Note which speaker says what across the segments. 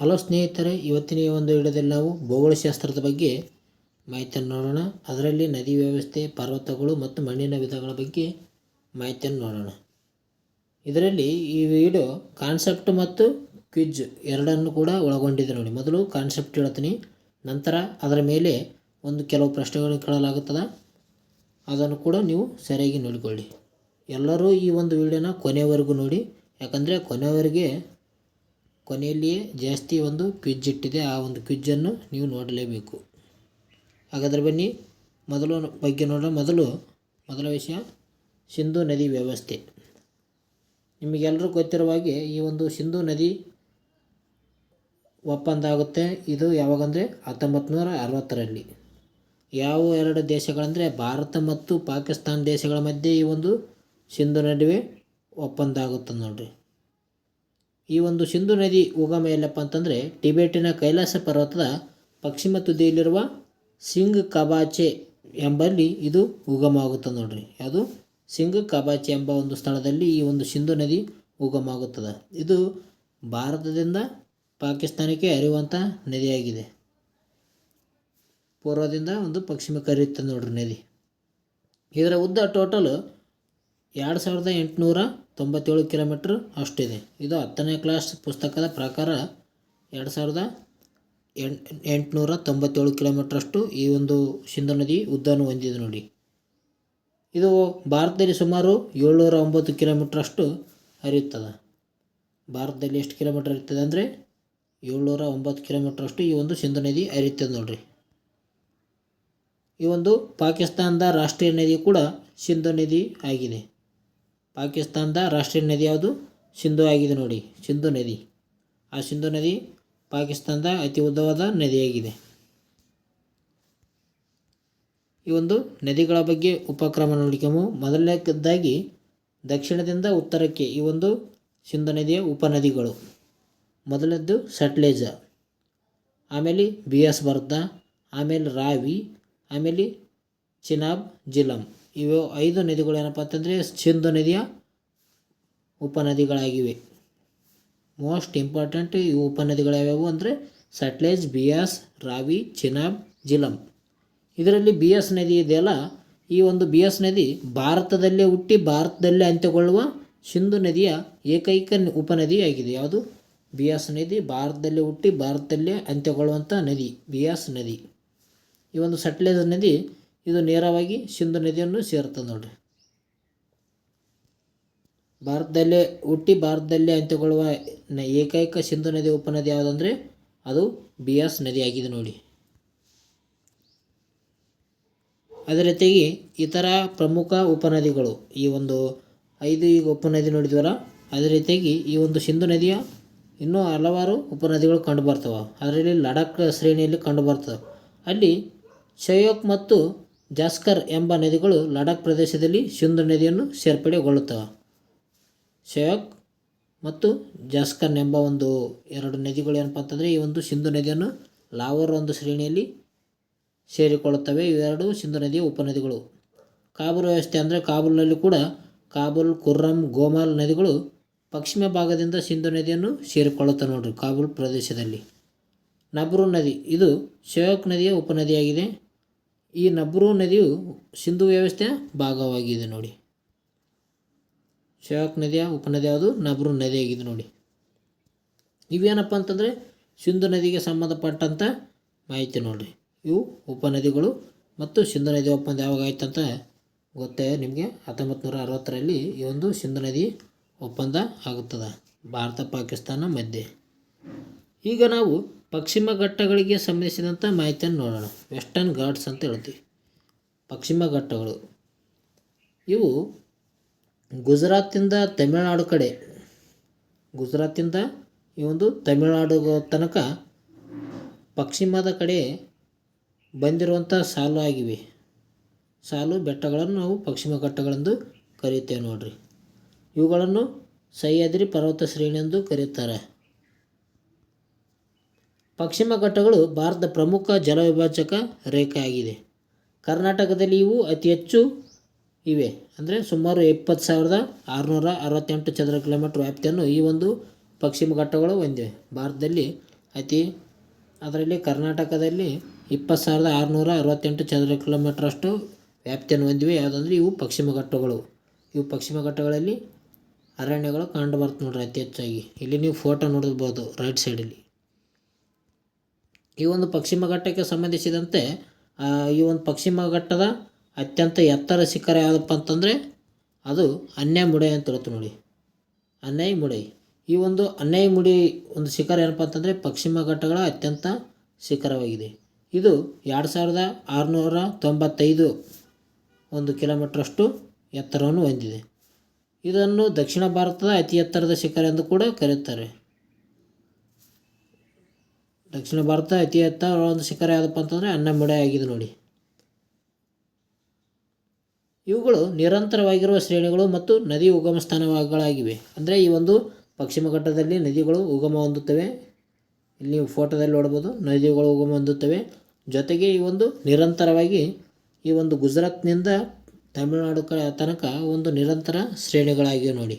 Speaker 1: Hello ಸ್ನೇಹಿತರೆ, ಇವತ್ತಿನ ಈ ಒಂದು ವಿಡಿಯೋದಲ್ಲಿ ನಾವು ಭೂಗೋಳಶಾಸ್ತ್ರದ ಬಗ್ಗೆ ಮಾಹಿತಿಯನ್ನು ನೋಡೋಣ. ಅದರಲ್ಲಿ ನದಿ ವ್ಯವಸ್ಥೆ, ಪರ್ವತಗಳು ಮತ್ತು ಮಣ್ಣಿನ ವಿಧಗಳ ಬಗ್ಗೆ ಮಾಹಿತಿಯನ್ನು ನೋಡೋಣ. ಇದರಲ್ಲಿ ಈ ವಿಡಿಯೋ ಕಾನ್ಸೆಪ್ಟ್ ಮತ್ತು ಕ್ವಿಜ್ ಎರಡನ್ನು ಕೂಡ ಒಳಗೊಂಡಿದೆ ನೋಡಿ. ಮೊದಲು ಕಾನ್ಸೆಪ್ಟ್ ಹೇಳ್ತೀನಿ. ನಂತರ ಅದರ ಮೇಲೆ ಒಂದು ಕೆಲವು ಪ್ರಶ್ನೆಗಳನ್ನು ಕೇಳಲಾಗುತ್ತದೆ. ಅದನ್ನು ಕೂಡ ನೀವು ಸರಿಯಾಗಿ ನೋಡಿಕೊಳ್ಳಿ. ಎಲ್ಲರೂ ಈ ಒಂದು ವಿಡಿಯೋನ ಕೊನೆಯವರೆಗೂ ನೋಡಿ. ಯಾಕಂದರೆ ಕೊನೆಯವರೆಗೆ ಕೊನೆಯಲ್ಲಿಯೇ ಜಾಸ್ತಿ ಒಂದು ಕ್ವಿಜ್ ಇಟ್ಟಿದೆ. ಆ ಒಂದು ಕ್ವಿಜ್ಜನ್ನು ನೀವು ನೋಡಲೇಬೇಕು. ಹಾಗಾದರೆ ಬನ್ನಿ, ಮೊದಲು ಬಗ್ಗೆ ನೋಡೋಣ. ಮೊದಲು, ಮೊದಲ ವಿಷಯ, ಸಿಂಧೂ ನದಿ ವ್ಯವಸ್ಥೆ. ನಿಮಗೆಲ್ಲರೂ ಗೊತ್ತಿರುವ ಹಾಗೆ ಈ ಒಂದು ಸಿಂಧೂ ನದಿ ಒಪ್ಪಂದ ಆಗುತ್ತೆ. ಇದು ಯಾವಾಗಂದರೆ ಹತ್ತೊಂಬತ್ತು ನೂರ ಅರವತ್ತರಲ್ಲಿ ಯಾವ ಎರಡು ದೇಶಗಳಂದರೆ ಭಾರತ ಮತ್ತು ಪಾಕಿಸ್ತಾನ ದೇಶಗಳ ಮಧ್ಯೆ ಈ ಒಂದು ಸಿಂಧು ನಡುವೆ ಒಪ್ಪಂದ ಆಗುತ್ತೆ ನೋಡ್ರಿ. ಈ ಒಂದು ಸಿಂಧು ನದಿ ಉಗಮ ಎಲ್ಲಪ್ಪ ಅಂತಂದರೆ ಟಿಬೆಟಿನ ಕೈಲಾಸ ಪರ್ವತದ ಪಶ್ಚಿಮ ತುದಿಯಲ್ಲಿರುವ ಸಿಂಗ್ ಕಬಾಚೆ ಎಂಬಲ್ಲಿ ಇದು ಉಗಮ ಆಗುತ್ತದೆ ನೋಡ್ರಿ. ಅದು ಸಿಂಗ್ ಕಬಾಚೆ ಎಂಬ ಒಂದು ಸ್ಥಳದಲ್ಲಿ ಈ ಒಂದು ಸಿಂಧು ನದಿ ಉಗಮ ಆಗುತ್ತದೆ ಇದು ಭಾರತದಿಂದ ಪಾಕಿಸ್ತಾನಕ್ಕೆ ಹರಿಯುವಂಥ ನದಿಯಾಗಿದೆ. ಪೂರ್ವದಿಂದ ಒಂದು ಪಶ್ಚಿಮಕ್ಕೆ ಹರಿಯುತ್ತದೆ ನೋಡ್ರಿ ನದಿ. ಇದರ ಉದ್ದ ಟೋಟಲ್ ಎರಡು ಸಾವಿರದ ಎಂಟುನೂರ ತೊಂಬತ್ತೇಳು ಕಿಲೋಮೀಟ್ರ್ ಅಷ್ಟಿದೆ. ಇದು ಹತ್ತನೇ ಕ್ಲಾಸ್ ಪುಸ್ತಕದ ಪ್ರಕಾರ ಎರಡು ಸಾವಿರದ ಎಂಟು ಎಂಟುನೂರ ತೊಂಬತ್ತೇಳು ಕಿಲೋಮೀಟ್ರಷ್ಟು ಈ ಒಂದು ಸಿಂಧು ನದಿ ಉದ್ದವನ್ನು ಹೊಂದಿದೆ ನೋಡಿ. ಇದು ಭಾರತದಲ್ಲಿ ಸುಮಾರು ಏಳ್ನೂರ ಒಂಬತ್ತು ಕಿಲೋಮೀಟ್ರಷ್ಟು ಹರಿಯುತ್ತದೆ. ಭಾರತದಲ್ಲಿ ಎಷ್ಟು ಕಿಲೋಮೀಟ್ರ್ ಇರ್ತದೆ ಅಂದರೆ ಏಳ್ನೂರ ಒಂಬತ್ತು ಕಿಲೋಮೀಟ್ರಷ್ಟು ಈ ಒಂದು ಸಿಂಧು ನದಿ ಹರಿಯುತ್ತದೆ ನೋಡಿರಿ. ಈ ಒಂದು ಪಾಕಿಸ್ತಾನದ ರಾಷ್ಟ್ರೀಯ ನದಿ ಕೂಡ ಸಿಂಧು ನದಿ ಆಗಿದೆ. ಪಾಕಿಸ್ತಾನದ ರಾಷ್ಟ್ರೀಯ ನದಿ ಯಾವುದು? ಸಿಂಧು ಆಗಿದೆ ನೋಡಿ. ಸಿಂಧು ನದಿ. ಆ ಸಿಂಧು ನದಿ ಪಾಕಿಸ್ತಾನದ ಅತಿ ಉದ್ದವಾದ ನದಿಯಾಗಿದೆ. ಈ ಒಂದು ನದಿಗಳ ಬಗ್ಗೆ ಉಪಕ್ರಮ ನೋಡಿಕೆಮು ಮೊದಲನೇದಾಗಿ ದಕ್ಷಿಣದಿಂದ ಉತ್ತರಕ್ಕೆ ಈ ಒಂದು ಸಿಂಧು ನದಿಯ ಉಪನದಿಗಳು. ಮೊದಲದ್ದು ಸಟ್ಲೇಜ. ಆಮೇಲೆ ಬಿ ಎಸ್ ಬರ್ದಾ, ಆಮೇಲೆ ರಾವಿ, ಆಮೇಲೆ ಚಿನಾಬ್, ಜಿಲಂ. ಇವು ಐದು ನದಿಗಳು ಏನಪ್ಪ ಅಂತಂದರೆ ಸಿಂಧು ನದಿಯ ಉಪನದಿಗಳಾಗಿವೆ. ಮೋಸ್ಟ್ ಇಂಪಾರ್ಟೆಂಟ್ ಈ ಉಪನದಿಗಳು ಯಾವ್ಯಾವು ಅಂದರೆ ಸಟ್ಲೇಜ್, ಬಿಯಾಸ್, ರಾವಿ, ಚಿನಾಬ್, ಜಿಲಂ. ಇದರಲ್ಲಿ ಬಿ ಎಸ್ ನದಿ ಇದೆಯಲ್ಲ ಈ ಒಂದು ಬಿ ಎಸ್ ನದಿ ಭಾರತದಲ್ಲೇ ಹುಟ್ಟಿ ಭಾರತದಲ್ಲೇ ಅಂತ್ಯಗೊಳ್ಳುವ ಸಿಂಧು ನದಿಯ ಏಕೈಕ ಉಪನದಿ ಉಪನದಿಯಾಗಿದೆ. ಯಾವುದು? ಬಿ ಎಸ್ ನದಿ ಭಾರತದಲ್ಲೇ ಹುಟ್ಟಿ ಭಾರತದಲ್ಲೇ ಅಂತ್ಯಗೊಳ್ಳುವಂಥ ನದಿ ಬಿ ಎಸ್ ನದಿ. ಈ ಒಂದು ಸಟ್ಲೇಜ್ ನದಿ ಇದು ನೇರವಾಗಿ ಸಿಂಧು ನದಿಯನ್ನು ಸೇರ್ತದೆ ನೋಡ್ರಿ. ಭಾರತದಲ್ಲೇ, ಹುಟ್ಟಿ ಭಾರತದಲ್ಲೇ ಅಂತ್ಯಗೊಳ್ಳುವ ಏಕೈಕ ಸಿಂಧು ನದಿ ಉಪನದಿ ಯಾವುದಂದರೆ, ಅದು ಬಿಯಾಸ್ ನದಿಯಾಗಿದೆ ನೋಡಿ. ಅದೇ ರೀತಿಯಾಗಿ ಇತರ ಪ್ರಮುಖ ಉಪನದಿಗಳು, ಈ ಒಂದು ಐದು ಈಗ ಉಪನದಿ ನೋಡಿದ್ವಲ್ಲ ಅದೇ ರೀತಿಯಾಗಿ ಈ ಒಂದು ಸಿಂಧು ನದಿಯ ಇನ್ನೂ ಹಲವಾರು ಉಪನದಿಗಳು ಕಂಡು ಬರ್ತವೆ. ಅದರಲ್ಲಿ ಲಡಾಖ್ ಶ್ರೇಣಿಯಲ್ಲಿ ಕಂಡು ಬರ್ತವೆ. ಅಲ್ಲಿ ಶಯೋಕ್ ಮತ್ತು ಜಾಸ್ಕರ್ ಎಂಬ ನದಿಗಳು ಲಡಾಖ್ ಪ್ರದೇಶದಲ್ಲಿ ಸಿಂಧು ನದಿಯನ್ನು ಸೇರ್ಪಡೆಗೊಳ್ಳುತ್ತವೆ. ಶಯೋಕ್ ಮತ್ತು ಜಾಸ್ಕರ್ ಎಂಬ ಒಂದು ಎರಡು ನದಿಗಳು ಏನಪ್ಪ ಅಂತಂದರೆ ಈ ಒಂದು ಸಿಂಧು ನದಿಯನ್ನು ಲಾವರ್ ಒಂದು ಶ್ರೇಣಿಯಲ್ಲಿ ಸೇರಿಕೊಳ್ಳುತ್ತವೆ. ಇವೆರಡು ಸಿಂಧು ನದಿಯ ಉಪನದಿಗಳು. ಕಾಬೂಲ್ ವ್ಯವಸ್ಥೆ ಅಂದರೆ ಕಾಬೂಲ್ನಲ್ಲಿ ಕೂಡ ಕಾಬೂಲ್, ಕುರ್ರಂ, ಗೋಮಾಲ್ ನದಿಗಳು ಪಶ್ಚಿಮ ಭಾಗದಿಂದ ಸಿಂಧು ನದಿಯನ್ನು ಸೇರಿಕೊಳ್ಳುತ್ತವೆ ನೋಡ್ರಿ ಕಾಬೂಲ್ ಪ್ರದೇಶದಲ್ಲಿ. ನಬ್ರು ನದಿ. ಇದು ಶಯೋಕ್ ನದಿಯ ಉಪನದಿಯಾಗಿದೆ. ಈ ನಬ್ರು ನದಿಯು ಸಿಂಧು ವ್ಯವಸ್ಥೆಯ ಭಾಗವಾಗಿದೆ ನೋಡಿ. ಶಾಕ್ ನದಿಯ ಉಪನದಿ ಯಾವುದು? ನಬ್ರು ನದಿಯಾಗಿದೆ ನೋಡಿ. ಇವೇನಪ್ಪ ಅಂತಂದರೆ ಸಿಂಧು ನದಿಗೆ ಸಂಬಂಧಪಟ್ಟಂಥ ಮಾಹಿತಿ ನೋಡಿರಿ. ಇವು ಉಪನದಿಗಳು ಮತ್ತು ಸಿಂಧು ನದಿ ಒಪ್ಪಂದ ಯಾವಾಗ ಆಯ್ತು ಅಂತ ಗೊತ್ತೇ ನಿಮಗೆ? ಹತ್ತೊಂಬತ್ತು ನೂರ ಅರವತ್ತರಲ್ಲಿ ಈ ಒಂದು ಸಿಂಧು ನದಿ ಒಪ್ಪಂದ ಆಗುತ್ತದೆ. ಭಾರತ, ಪಾಕಿಸ್ತಾನ ಮಧ್ಯೆ. ಈಗ ನಾವು ಪಶ್ಚಿಮ ಘಟ್ಟಗಳಿಗೆ ಸಂಬಂಧಿಸಿದಂಥ ಮಾಹಿತಿಯನ್ನು ನೋಡೋಣ. ವೆಸ್ಟರ್ನ್ ಘಾಟ್ಸ್ ಅಂತ ಹೇಳ್ತೀವಿ. ಪಶ್ಚಿಮ ಘಟ್ಟಗಳು. ಇವು ಗುಜರಾತಿಂದ ತಮಿಳುನಾಡು ಕಡೆ. ಗುಜರಾತಿಂದ ಈ ಒಂದು ತಮಿಳುನಾಡು ತನಕ ಪಶ್ಚಿಮದ ಕಡೆ ಬಂದಿರುವಂಥ ಸಾಲು ಆಗಿವೆ. ಸಾಲು ಬೆಟ್ಟಗಳನ್ನು ನಾವು ಪಶ್ಚಿಮ ಘಟ್ಟಗಳೆಂದು ಕರೆಯುತ್ತೇವೆ ನೋಡ್ರಿ. ಇವುಗಳನ್ನು ಸಹ್ಯಾದ್ರಿ ಪರ್ವತ ಶ್ರೇಣಿ ಎಂದು ಕರೆಯುತ್ತಾರೆ. ಪಶ್ಚಿಮ ಘಟ್ಟಗಳು ಭಾರತದ ಪ್ರಮುಖ ಜಲವಿಭಾಜಕ ರೇಖೆ ಆಗಿದೆ ಕರ್ನಾಟಕದಲ್ಲಿ ಇವು ಅತಿ ಹೆಚ್ಚು ಇವೆ. ಅಂದರೆ ಸುಮಾರು ಇಪ್ಪತ್ತು ಸಾವಿರದ ಆರುನೂರ ಅರವತ್ತೆಂಟು ಚದರ ಕಿಲೋಮೀಟ್ರ್ ವ್ಯಾಪ್ತಿಯನ್ನು ಈ ಒಂದು ಪಶ್ಚಿಮ ಘಟ್ಟಗಳು ಹೊಂದಿವೆ. ಭಾರತದಲ್ಲಿ ಅತಿ, ಅದರಲ್ಲಿ ಕರ್ನಾಟಕದಲ್ಲಿ ಇಪ್ಪತ್ತು ಸಾವಿರದ ಆರುನೂರ ಅರವತ್ತೆಂಟು ಚದರ ಕಿಲೋಮೀಟ್ರಷ್ಟು ವ್ಯಾಪ್ತಿಯನ್ನು ಹೊಂದಿವೆ. ಯಾವುದಂದ್ರೆ ಇವು ಪಶ್ಚಿಮ ಘಟ್ಟಗಳು. ಇವು ಪಶ್ಚಿಮ ಘಟ್ಟಗಳಲ್ಲಿ ಅರಣ್ಯಗಳು ಕಂಡು ಬರ್ತು ನೋಡ್ರಿ ಅತಿ ಹೆಚ್ಚಾಗಿ. ಇಲ್ಲಿ ನೀವು ಫೋಟೋ ನೋಡ್ಬೋದು ರೈಟ್ ಸೈಡಲ್ಲಿ ಈ ಒಂದು ಪಶ್ಚಿಮ ಘಟ್ಟಕ್ಕೆ ಸಂಬಂಧಿಸಿದಂತೆ ಈ ಒಂದು ಪಶ್ಚಿಮ ಘಟ್ಟದ ಅತ್ಯಂತ ಎತ್ತರ ಶಿಖರ ಯಾವುದಪ್ಪ ಅಂತಂದರೆ, ಅದು ಅನ್ಯಾಯ ಮುಡೈ ಅಂತ ಹೇಳ್ತೀವಿ ನೋಡಿ. ಅನ್ಯಾಯ ಮುಡೈ ಈ ಒಂದು ಅನ್ಯಾಯ ಮುಡಿ ಒಂದು ಶಿಖರ ಏನಪ್ಪ ಅಂತಂದರೆ, ಪಶ್ಚಿಮ ಘಟ್ಟಗಳ ಅತ್ಯಂತ ಶಿಖರವಾಗಿದೆ. ಇದು ಎರಡು ಸಾವಿರದ ಆರುನೂರ ತೊಂಬತ್ತೈದು ಒಂದು ಕಿಲೋಮೀಟ್ರಷ್ಟು ಎತ್ತರವನ್ನು ಹೊಂದಿದೆ. ಇದನ್ನು ದಕ್ಷಿಣ ಭಾರತದ ಅತಿ ಎತ್ತರದ ಶಿಖರ ಎಂದು ಕೂಡ ಕರೆಯುತ್ತಾರೆ. ದಕ್ಷಿಣ ಭಾರತ ಅತಿ ಒಂದು ಶಿಖರ ಯಾವುದಪ್ಪ ಅಂತಂದರೆ ಅನ್ನಮುಡೆ ಆಗಿದೆ ನೋಡಿ. ಇವುಗಳು ನಿರಂತರವಾಗಿರುವ ಶ್ರೇಣಿಗಳು ಮತ್ತು ನದಿ ಉಗಮ ಸ್ಥಾನಗಳಾಗಿವೆ. ಅಂದರೆ ಈ ಒಂದು ಪಶ್ಚಿಮ ಘಟ್ಟದಲ್ಲಿ ನದಿಗಳು ಉಗಮ ಹೊಂದುತ್ತವೆ. ಇಲ್ಲಿ ನೀವು ಫೋಟೋದಲ್ಲಿ ನೋಡ್ಬೋದು, ನದಿಗಳು ಉಗಮ ಹೊಂದುತ್ತವೆ. ಜೊತೆಗೆ ಈ ಒಂದು ನಿರಂತರವಾಗಿ ಈ ಒಂದು ಗುಜರಾತ್ನಿಂದ ತಮಿಳುನಾಡು ಕ ತನಕ ಒಂದು ನಿರಂತರ ಶ್ರೇಣಿಗಳಾಗಿವೆ ನೋಡಿ.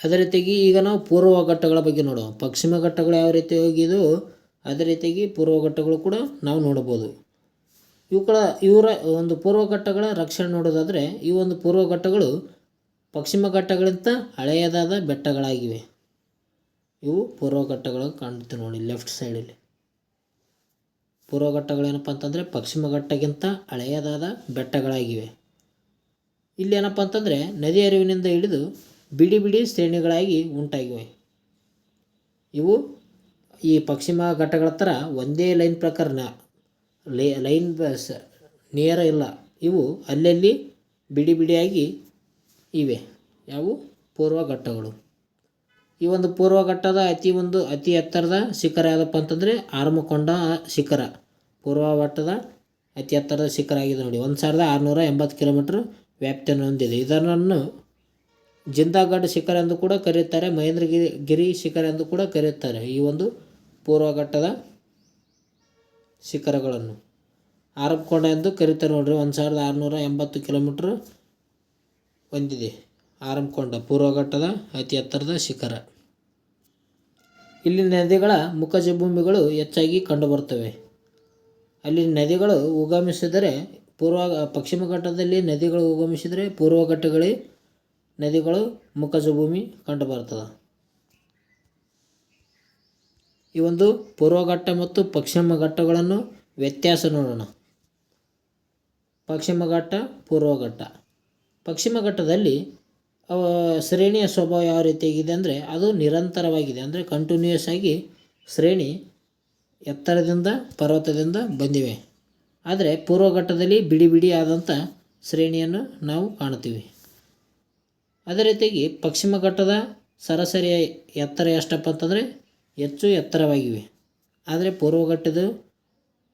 Speaker 1: ಅದೇ ರೀತಿಯಾಗಿ ಈಗ ನಾವು ಪೂರ್ವ ಘಟ್ಟಗಳ ಬಗ್ಗೆ ನೋಡುವ. ಪಶ್ಚಿಮ ಘಟ್ಟಗಳು ಯಾವ ರೀತಿ ಹೋಗಿದ್ದು ಅದೇ ರೀತಿಯಾಗಿ ಪೂರ್ವ ಘಟ್ಟಗಳು ಕೂಡ ನಾವು ನೋಡ್ಬೋದು ಇವುಗಳ, ಇವರ ಒಂದು ಪೂರ್ವ ಘಟ್ಟಗಳ ರಕ್ಷಣೆ ನೋಡೋದಾದರೆ ಈ ಒಂದು ಪೂರ್ವ ಘಟ್ಟಗಳು ಪಶ್ಚಿಮ ಘಟ್ಟಗಳಿಂತ ಹಳೆಯದಾದ ಬೆಟ್ಟಗಳಾಗಿವೆ. ಇವು ಪೂರ್ವ ಘಟ್ಟಗಳು ಕಾಣುತ್ತೆ ನೋಡಿ ಲೆಫ್ಟ್ ಸೈಡಲ್ಲಿ ಪೂರ್ವ ಘಟ್ಟಗಳೇನಪ್ಪ ಅಂತಂದರೆ ಪಶ್ಚಿಮ ಘಟ್ಟಕ್ಕಿಂತ ಹಳೆಯದಾದ ಬೆಟ್ಟಗಳಾಗಿವೆ. ಇಲ್ಲಿ ಏನಪ್ಪ ಅಂತಂದರೆ ನದಿ ಹರಿವಿನಿಂದ ಹಿಡಿದು ಬಿಡಿ ಬಿಡಿ ಶ್ರೇಣಿಗಳಾಗಿ ಉಂಟಾಗಿವೆ. ಇವು ಈ ಪಶ್ಚಿಮ ಘಟ್ಟಗಳ ಥರ ಒಂದೇ ಲೈನ್ ಪ್ರಕಾರನ ಲೈ, ಲೈನ್ ಬಸ್ ನೇರ ಇಲ್ಲ. ಇವು ಅಲ್ಲಲ್ಲಿ ಬಿಡಿ ಬಿಡಿಯಾಗಿ ಇವೆ. ಯಾವು ಪೂರ್ವ ಘಟ್ಟಗಳು. ಈ ಒಂದು ಪೂರ್ವ ಘಟ್ಟದ ಅತಿ ಒಂದು, ಅತಿ ಎತ್ತರದ ಶಿಖರ ಯಾವುದಪ್ಪ ಅಂತಂದರೆ ಆರ್ಮಕೊಂಡ ಶಿಖರ. ಪೂರ್ವ ಘಟ್ಟದ ಅತಿ ಎತ್ತರದ ಶಿಖರ ಆಗಿದೆ ನೋಡಿ. ಒಂದು ಸಾವಿರದ ಆರುನೂರ ಎಂಬತ್ತು ಕಿಲೋಮೀಟ್ರ್ ವ್ಯಾಪ್ತಿಯನ್ನು ಹೊಂದಿದೆ. ಇದನ್ನು ಜಿಂದಾಗಢ್ ಶಿಖರ ಎಂದು ಕೂಡ ಕರೆಯುತ್ತಾರೆ, ಮಹೇಂದ್ರಗಿರಿ ಗಿರಿ ಶಿಖರ ಎಂದು ಕೂಡ ಕರೆಯುತ್ತಾರೆ. ಈ ಒಂದು ಪೂರ್ವಘಟ್ಟದ ಶಿಖರಗಳನ್ನು ಆರಬ್ಕೊಂಡ ಎಂದು ಕರೀತಾರೆ ನೋಡ್ರಿ. ಒಂದು ಸಾವಿರದ ಆರುನೂರ ಎಂಬತ್ತು ಕಿಲೋಮೀಟ್ರ್ ಹೊಂದಿದೆ ಆರಂಭಕೊಂಡ ಪೂರ್ವಘಟ್ಟದ ಅತಿ ಎತ್ತರದ ಶಿಖರ. ಇಲ್ಲಿ ನದಿಗಳ ಮುಖಜ ಭೂಮಿಗಳು ಹೆಚ್ಚಾಗಿ ಕಂಡುಬರುತ್ತವೆ. ಅಲ್ಲಿ ನದಿಗಳು ಉಗಮಿಸಿದರೆ ಪೂರ್ವ ಪಶ್ಚಿಮ ಘಟ್ಟದಲ್ಲಿ ನದಿಗಳು ಉಗಮಿಸಿದರೆ ಪೂರ್ವ ಘಟ್ಟಗಳಲ್ಲಿ ನದಿಗಳು ಮುಖಜ ಭೂಮಿ ಕಂಡುಬರ್ತದೆ ಈ ಒಂದು ಪೂರ್ವಘಟ್ಟ ಮತ್ತು ಪಶ್ಚಿಮ ಘಟ್ಟಗಳನ್ನು ವ್ಯತ್ಯಾಸ ನೋಡೋಣ. ಪಶ್ಚಿಮ ಘಟ್ಟ, ಪೂರ್ವಘಟ್ಟ. ಪಶ್ಚಿಮ ಘಟ್ಟದಲ್ಲಿ ಶ್ರೇಣಿಯ ಸ್ವಭಾವ ಯಾವ ರೀತಿಯಾಗಿದೆ ಅಂದರೆ ಅದು ನಿರಂತರವಾಗಿದೆ ಅಂದರೆ ಕಂಟಿನ್ಯೂಯಸ್ ಆಗಿ ಶ್ರೇಣಿ ಎತ್ತರದಿಂದ, ಪರ್ವತದಿಂದ ಬಂದಿವೆ. ಆದರೆ ಪೂರ್ವಘಟ್ಟದಲ್ಲಿ ಬಿಡಿ ಬಿಡಿ ಶ್ರೇಣಿಯನ್ನು ನಾವು ಕಾಣ್ತೀವಿ ಅದೇ ರೀತಿಯಾಗಿ ಪಶ್ಚಿಮ ಘಟ್ಟದ ಸರಾಸರಿ ಎತ್ತರ ಎಷ್ಟಪ್ಪ ಅಂತಂದರೆ ಹೆಚ್ಚು ಎತ್ತರವಾಗಿವೆ. ಆದರೆ ಪೂರ್ವಘಟ್ಟದ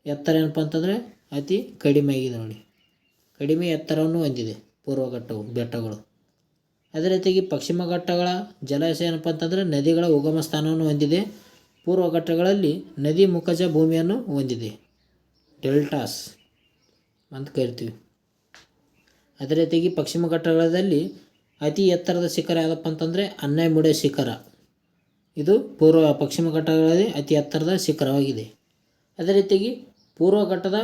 Speaker 1: ಎತ್ತರ ಏನಪ್ಪ ಅಂತಂದರೆ ಅತಿ ಕಡಿಮೆ ಆಗಿದೆ ನೋಡಿ. ಕಡಿಮೆ ಎತ್ತರವನ್ನು ಹೊಂದಿದೆ ಪೂರ್ವಘಟ್ಟವು ಬೆಟ್ಟಗಳು. ಅದೇ ರೀತಿಯಾಗಿ ಪಶ್ಚಿಮ ಘಟ್ಟಗಳ ಜಲಾಶಯ ಏನಪ್ಪ ಅಂತಂದರೆ ನದಿಗಳ ಉಗಮ ಸ್ಥಾನವನ್ನು ಹೊಂದಿದೆ. ಪೂರ್ವ ಘಟ್ಟಗಳಲ್ಲಿ ನದಿ ಮುಖಜ ಭೂಮಿಯನ್ನು ಹೊಂದಿದೆ. ಡೆಲ್ಟಾಸ್ ಅಂತ ಕರಿತೀವಿ. ಅದೇ ರೀತಿಯಾಗಿ ಪಶ್ಚಿಮ ಘಟ್ಟಗಳಲ್ಲಿ ಅತಿ ಎತ್ತರದ ಶಿಖರ ಯಾವುದಪ್ಪ ಅಂತಂದರೆ ಅನ್ನೈಮುಡೆ ಶಿಖರ. ಇದು ಪೂರ್ವ ಪಶ್ಚಿಮ ಘಟ್ಟಗಳಲ್ಲಿ ಅತಿ ಎತ್ತರದ ಶಿಖರವಾಗಿದೆ. ಅದೇ ರೀತಿಯಾಗಿ ಪೂರ್ವ ಘಟ್ಟದ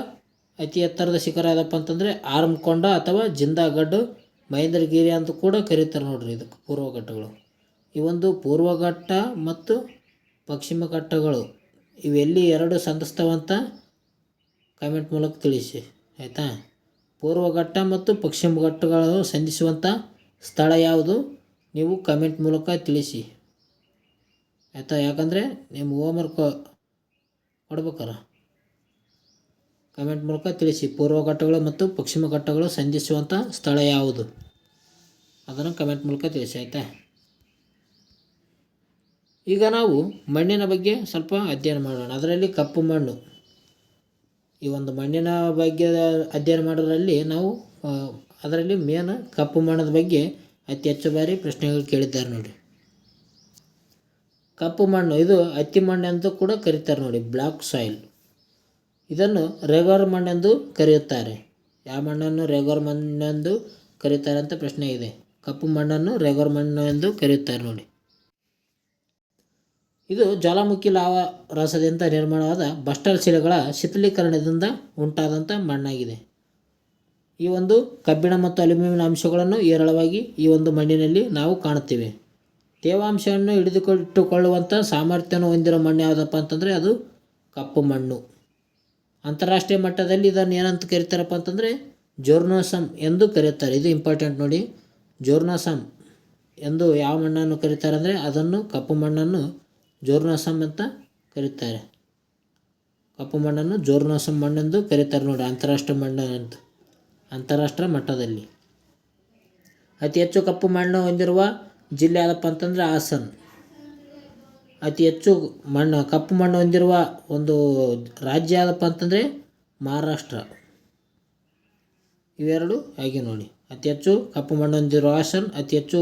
Speaker 1: ಅತಿ ಎತ್ತರದ ಶಿಖರ ಯಾವುದಪ್ಪ ಅಂತಂದರೆ ಆರಂಕೊಂಡ ಅಥವಾ ಜಿಂದಾಗಡ್ಡು, ಮಹೇಂದ್ರಗಿರಿ ಅಂತ ಕೂಡ ಕರೀತಾರೆ ನೋಡ್ರಿ ಇದಕ್ಕೆ ಪೂರ್ವ ಘಟ್ಟಗಳು. ಈ ಒಂದು ಪೂರ್ವ ಘಟ್ಟ ಮತ್ತು ಪಶ್ಚಿಮ ಘಟ್ಟಗಳು ಇವೆಲ್ಲಿ ಎರಡು ಸಂಧಿಸ್ತವಂತ ಕಾಮೆಂಟ್ ಮೂಲಕ ತಿಳಿಸಿ. ಆಯಿತಾ? ಪೂರ್ವ ಘಟ್ಟ ಮತ್ತು ಪಶ್ಚಿಮ ಘಟ್ಟಗಳು ಸಂಧಿಸುವಂಥ ಸ್ಥಳ ಯಾವುದು? ನೀವು ಕಮೆಂಟ್ ಮೂಲಕ ತಿಳಿಸಿ. ಆಯಿತಾ? ಯಾಕಂದರೆ ನಿಮ್ಮ ಹೋಮ್ವರ್ಕ್ ಕೊಡ್ಬೇಕಲ್ಲ. ಕಮೆಂಟ್ ಮೂಲಕ ತಿಳಿಸಿ. ಪೂರ್ವ ಘಟ್ಟಗಳು ಮತ್ತು ಪಶ್ಚಿಮ ಘಟ್ಟಗಳು ಸಂಧಿಸುವಂಥ ಸ್ಥಳ ಯಾವುದು? ಅದನ್ನು ಕಮೆಂಟ್ ಮೂಲಕ ತಿಳಿಸಿ, ಆಯಿತಾ? ಈಗ ನಾವು ಮಣ್ಣಿನ ಬಗ್ಗೆ ಸ್ವಲ್ಪ ಅಧ್ಯಯನ ಮಾಡೋಣ. ಅದರಲ್ಲಿ ಕಪ್ಪು ಮಣ್ಣು. ಈ ಒಂದು ಮಣ್ಣಿನ ಬಗ್ಗೆ ಅಧ್ಯಯನ ಮಾಡೋದರಲ್ಲಿ ನಾವು ಅದರಲ್ಲಿ ಮೇನ್, ಕಪ್ಪು ಮಣ್ಣದ ಬಗ್ಗೆ ಅತಿ ಹೆಚ್ಚು ಬಾರಿ ಪ್ರಶ್ನೆಗಳು ಕೇಳಿದ್ದಾರೆ ನೋಡಿ ಕಪ್ಪು ಮಣ್ಣು, ಇದು ಹತ್ತಿ ಮಣ್ಣು ಎಂದು ಕೂಡ ಕರೀತಾರೆ ನೋಡಿ, ಬ್ಲಾಕ್ ಸಾಯಿಲ್. ಇದನ್ನು ರೇಗೋರ್ ಮಣ್ಣೆಂದು ಕರೆಯುತ್ತಾರೆ. ಯಾವ ಮಣ್ಣನ್ನು ರೇಗೋರ್ ಮಣ್ಣೆಂದು ಕರೆಯುತ್ತಾರೆ ಅಂತ ಪ್ರಶ್ನೆ ಇದೆ. ಕಪ್ಪು ಮಣ್ಣನ್ನು ರೇಗೋರ್ ಮಣ್ಣು ಎಂದು ಕರೆಯುತ್ತಾರೆ ನೋಡಿ. ಇದು ಜ್ವಾಲಾಮುಖಿ ಲಾವ ರಸದಿಂದ ನಿರ್ಮಾಣವಾದ ಬಸ್ಟಲ್ ಶಿಲೆಗಳ ಶಿಥಲೀಕರಣದಿಂದ ಉಂಟಾದಂಥ ಮಣ್ಣಾಗಿದೆ. ಈ ಒಂದು ಕಬ್ಬಿಣ ಮತ್ತು ಅಲ್ಯೂಮಿನಿಯಂ ಅಂಶಗಳನ್ನು ಹೇರಳವಾಗಿ ಈ ಒಂದು ಮಣ್ಣಿನಲ್ಲಿ ನಾವು ಕಾಣುತ್ತೇವೆ. ತೇವಾಂಶವನ್ನು ಹಿಡಿದುಕೊಟ್ಟುಕೊಳ್ಳುವಂಥ ಸಾಮರ್ಥ್ಯವನ್ನು ಹೊಂದಿರೋ ಮಣ್ಣು ಯಾವುದಪ್ಪ ಅಂತಂದರೆ ಅದು ಕಪ್ಪು ಮಣ್ಣು. ಅಂತಾರಾಷ್ಟ್ರೀಯ ಮಟ್ಟದಲ್ಲಿ ಇದನ್ನು ಏನಂತ ಕರೀತಾರಪ್ಪ ಅಂತಂದರೆ ಜೋರ್ನೋಸಮ್ ಎಂದು ಕರೆಯುತ್ತಾರೆ ಇದು ಇಂಪಾರ್ಟೆಂಟ್ ನೋಡಿ. ಜೋರ್ನೋಸಮ್ ಎಂದು ಯಾವ ಮಣ್ಣನ್ನು ಕರೀತಾರೆ ಅಂದರೆ ಅದನ್ನು ಕಪ್ಪು ಮಣ್ಣನ್ನು ಜೋರ್ನೋಸಮ್ ಅಂತ ಕರೀತಾರೆ. ಕಪ್ಪು ಮಣ್ಣನ್ನು ಜೋರ್ನೋಸಮ್ ಮಣ್ಣೆಂದು ಕರೀತಾರೆ ನೋಡಿ. ಅಂತಾರಾಷ್ಟ್ರೀಯ ಮಣ್ಣು ಅಂತ. ಅಂತಾರಾಷ್ಟ್ರೀಯ ಮಟ್ಟದಲ್ಲಿ. ಅತಿ ಹೆಚ್ಚು ಕಪ್ಪು ಮಣ್ಣು ಹೊಂದಿರುವ ಜಿಲ್ಲೆ ಯಾವುದಪ್ಪ ಅಂತಂದರೆ ಹಾಸನ್. ಅತಿ ಹೆಚ್ಚು ಮಣ್ಣು, ಕಪ್ಪು ಮಣ್ಣು ಹೊಂದಿರುವ ಒಂದು ರಾಜ್ಯ ಯಾವುದಪ್ಪ ಅಂತಂದರೆ ಮಹಾರಾಷ್ಟ್ರ. ಇವೆರಡು ಹಾಗೆ ನೋಡಿ. ಅತಿ ಹೆಚ್ಚು ಕಪ್ಪು ಮಣ್ಣು ಹೊಂದಿರುವ ಹಾಸನ್, ಅತಿ ಹೆಚ್ಚು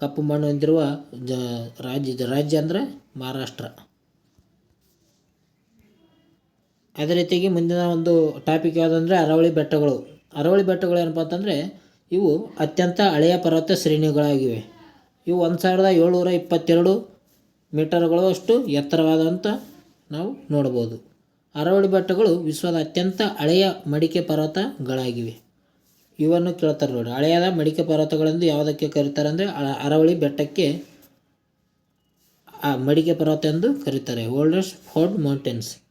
Speaker 1: ಕಪ್ಪು ಮಣ್ಣು ಹೊಂದಿರುವ ಜ, ರಾಜ್ಯ ರಾಜ್ಯ ಅಂದರೆ ಮಹಾರಾಷ್ಟ್ರ. ಅದೇ ರೀತಿಯಾಗಿ ಮುಂದಿನ ಒಂದು ಟಾಪಿಕ್ ಯಾವುದಂದರೆ ಅರಾವಳಿ ಬೆಟ್ಟಗಳು. ಅರವಳಿ ಬೆಟ್ಟಗಳು ಏನಪ್ಪ ಅಂತಂದರೆ ಇವು ಅತ್ಯಂತ ಹಳೆಯ ಪರ್ವತ ಶ್ರೇಣಿಗಳಾಗಿವೆ. ಇವು ಒಂದು ಸಾವಿರದ ಏಳ್ನೂರ ಇಪ್ಪತ್ತೆರಡು ಮೀಟರ್ಗಳು ಅಷ್ಟು ಎತ್ತರವಾದಂಥ ನಾವು ನೋಡ್ಬೋದು. ಅರವಳಿ ಬೆಟ್ಟಗಳು ವಿಶ್ವದ ಅತ್ಯಂತ ಹಳೆಯ ಮಡಿಕೆ ಪರ್ವತಗಳಾಗಿವೆ. ಇವನ್ನು ಕೇಳ್ತಾರೆ ನೋಡಿ. ಹಳೆಯದ ಮಡಿಕೆ ಪರ್ವತಗಳೆಂದು ಯಾವುದಕ್ಕೆ ಕರೀತಾರೆ ಅಂದರೆ ಅರವಳಿ ಬೆಟ್ಟಕ್ಕೆ ಆ ಮಡಿಕೆ ಪರ್ವತ ಎಂದು ಕರೀತಾರೆ. ಓಲ್ಡೆಸ್ಟ್ ಫೋರ್ಡ್ ಮೌಂಟೇನ್ಸ್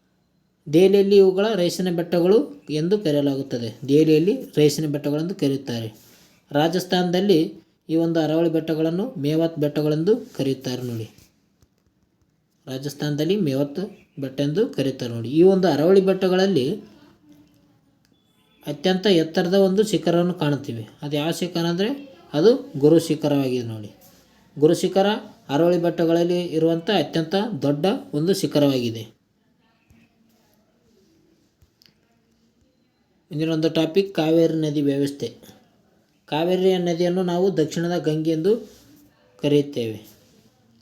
Speaker 1: ದೆಹಲಿಯಲ್ಲಿ ಇವುಗಳ ರೇಷನ್ ಬೆಟ್ಟಗಳು ಎಂದು ಕರೆಯಲಾಗುತ್ತದೆ. ದೆಹಲಿಯಲ್ಲಿ ರೇಷನ್ ಬೆಟ್ಟಗಳೆಂದು ಕರೆಯುತ್ತಾರೆ. ರಾಜಸ್ಥಾನದಲ್ಲಿ ಈ ಒಂದು ಅರವಳಿ ಬೆಟ್ಟಗಳನ್ನು ಮೇವತ್ ಬೆಟ್ಟಗಳೆಂದು ಕರೆಯುತ್ತಾರೆ ನೋಡಿ. ರಾಜಸ್ಥಾನದಲ್ಲಿ ಮೇವತ್ ಬೆಟ್ಟ ಎಂದು ಕರೆಯುತ್ತಾರೆ ನೋಡಿ. ಈ ಒಂದು ಅರವಳಿ ಬೆಟ್ಟಗಳಲ್ಲಿ ಅತ್ಯಂತ ಎತ್ತರದ ಒಂದು ಶಿಖರವನ್ನು ಕಾಣುತ್ತೀವಿ. ಅದು ಯಾವ ಶಿಖರ ಅಂದರೆ ಅದು ಗುರು ಶಿಖರವಾಗಿದೆ ನೋಡಿ. ಗುರು ಶಿಖರ ಅರವಳಿ ಬೆಟ್ಟಗಳಲ್ಲಿ ಇರುವಂಥ ಅತ್ಯಂತ ದೊಡ್ಡ ಒಂದು ಶಿಖರವಾಗಿದೆ. ಮುಂದಿನ ಒಂದು ಟಾಪಿಕ್ ಕಾವೇರಿ ನದಿ ವ್ಯವಸ್ಥೆ. ಕಾವೇರಿ ನದಿಯನ್ನು ನಾವು ದಕ್ಷಿಣದ ಗಂಗೆ ಎಂದು ಕರೆಯುತ್ತೇವೆ.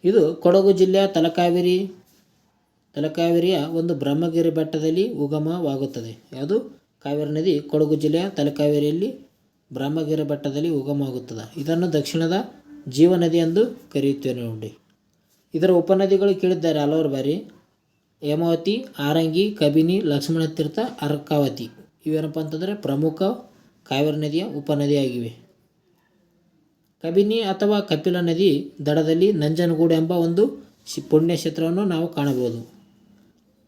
Speaker 1: ಇದು ಕೊಡಗು ಜಿಲ್ಲೆಯ ತಲಕಾವೇರಿ, ತಲಕಾವೇರಿಯ ಒಂದು ಬ್ರಹ್ಮಗಿರಿ ಬೆಟ್ಟದಲ್ಲಿ ಉಗಮವಾಗುತ್ತದೆ. ಯಾವುದು? ಕಾವೇರಿ ನದಿ ಕೊಡಗು ಜಿಲ್ಲೆಯ ತಲಕಾವೇರಿಯಲ್ಲಿ ಬ್ರಹ್ಮಗಿರಿ ಬೆಟ್ಟದಲ್ಲಿ ಉಗಮವಾಗುತ್ತದೆ. ಇದನ್ನು ದಕ್ಷಿಣದ ಜೀವ ನದಿ ಎಂದು ಕರೆಯುತ್ತೇವೆ ನೋಡಿ. ಇದರ ಉಪನದಿಗಳು ಕೇಳಿದ್ದಾರೆ ಹಲವಾರು ಬಾರಿ. ಹೇಮಾವತಿ, ಆರಂಗಿ, ಕಬಿನಿ ಲಕ್ಷ್ಮಣ ತೀರ್ಥ ಅರ್ಕಾವತಿ. ಇವೇನಪ್ಪ ಅಂತಂದರೆ ಪ್ರಮುಖ ಕಾವೇರಿ ನದಿಯ ಉಪನದಿಯಾಗಿವೆ. ಕಬಿನಿ ಅಥವಾ ಕಪಿಲ ನದಿ ದಡದಲ್ಲಿ ನಂಜನಗೂಡು ಎಂಬ ಒಂದು ಶಿ ಪುಣ್ಯಕ್ಷೇತ್ರವನ್ನು ನಾವು ಕಾಣಬಹುದು.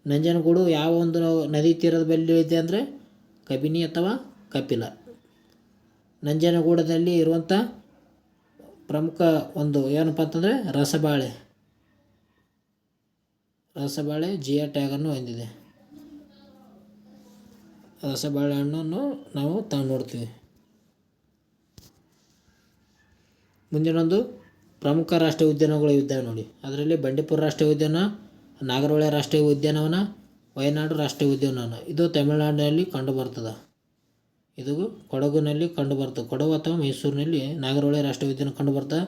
Speaker 1: ನಂಜನಗೂಡು ಯಾವ ಒಂದು ನದಿ ತೀರದ ಬಳಿ ಇದೆ ಅಂದರೆ ಕಬಿನಿ ಅಥವಾ ಕಪಿಲ. ನಂಜನಗೂಡದಲ್ಲಿ ಇರುವಂಥ ಪ್ರಮುಖ ಒಂದು ಏನಪ್ಪ ಅಂತಂದರೆ ರಸಬಾಳೆ. ರಸಬಾಳೆ ಜಿಯಾ ಟ್ಯಾಗನ್ನು ಹೊಂದಿದೆ. ರಸಬಾಳೆ ಹಣ್ಣನ್ನು ನಾವು ತಾವು ನೋಡ್ತೀವಿ. ಮುಂದಿನೊಂದು ಪ್ರಮುಖ ರಾಷ್ಟ್ರೀಯ ಉದ್ಯಾನಗಳು ಇದ್ದಾವೆ ನೋಡಿ. ಅದರಲ್ಲಿ ಬಂಡೀಪುರ ರಾಷ್ಟ್ರೀಯ ಉದ್ಯಾನ, ನಾಗರಹೊಳೆ ರಾಷ್ಟ್ರೀಯ ಉದ್ಯಾನವನ, ವಯನಾಡು ರಾಷ್ಟ್ರೀಯ ಉದ್ಯಾನವನ. ಇದು ತಮಿಳುನಾಡಿನಲ್ಲಿ ಕಂಡುಬರ್ತದೆ ಇದು ಕೊಡಗಿನಲ್ಲಿ ಕಂಡುಬರ್ತದೆ ಕೊಡಗು ಅಥವಾ ಮೈಸೂರಿನಲ್ಲಿ ನಾಗರಹೊಳೆ ರಾಷ್ಟ್ರೀಯ ಉದ್ಯಾನ ಕಂಡುಬರ್ತದೆ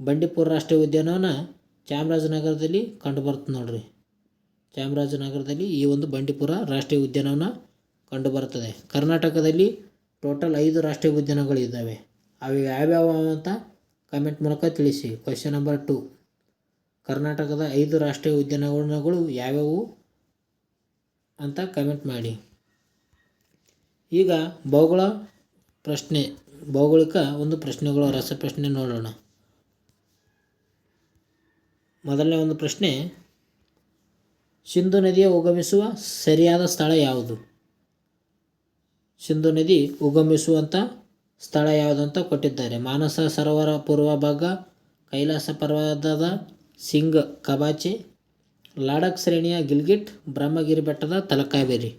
Speaker 1: ಬಂಡೀಪುರ ರಾಷ್ಟ್ರೀಯ ಉದ್ಯಾನವನ ಚಾಮರಾಜನಗರದಲ್ಲಿ ಕಂಡುಬರ್ತದೆ ನೋಡಿರಿ. ಚಾಮರಾಜನಗರದಲ್ಲಿ ಈ ಒಂದು ಬಂಡೀಪುರ ರಾಷ್ಟ್ರೀಯ ಉದ್ಯಾನವನ ಕಂಡುಬರುತ್ತದೆ. ಕರ್ನಾಟಕದಲ್ಲಿ ಟೋಟಲ್ ಐದು ರಾಷ್ಟ್ರೀಯ ಉದ್ಯಾನಗಳು ಇದ್ದಾವೆ ಅವು ಯಾವ್ಯಾವ ಅಂತ ಕಮೆಂಟ್ ಮೂಲಕ ತಿಳಿಸಿ. ಕ್ವಶನ್ ನಂಬರ್ ಟು ಕರ್ನಾಟಕದ ಐದು ರಾಷ್ಟ್ರೀಯ ಉದ್ಯಾನವನಗಳು ಯಾವ್ಯಾವು ಅಂತ ಕಮೆಂಟ್ ಮಾಡಿ. ಈಗ ಭೌಗೋಳ ಪ್ರಶ್ನೆ, ಭೌಗೋಳಿಕ ಒಂದು ಪ್ರಶ್ನೆಗಳು ರಸಪ್ರಶ್ನೆ ನೋಡೋಣ. ಮೊದಲನೇ ಒಂದು ಪ್ರಶ್ನೆ, ಸಿಂಧು ನದಿಯ ಉಗಮಿಸುವ ಸರಿಯಾದ ಸ್ಥಳ ಯಾವುದು? ಸಿಂಧು ನದಿ ಉಗಮಿಸುವಂಥ ಸ್ಥಳ ಯಾವುದಂತ ಕೊಟ್ಟಿದ್ದಾರೆ. ಮಾನಸ ಸರೋವರ ಪೂರ್ವ ಭಾಗ, ಕೈಲಾಸ ಪರ್ವತದ ಸಿಂಗ್, ಕಬಾಚೆ ಲಾಡಕ್ ಶ್ರೇಣಿಯ ಗಿಲ್ಗಿಟ್, ಬ್ರಹ್ಮಗಿರಿ ಬೆಟ್ಟದ ತಲಕಾವೇರಿ.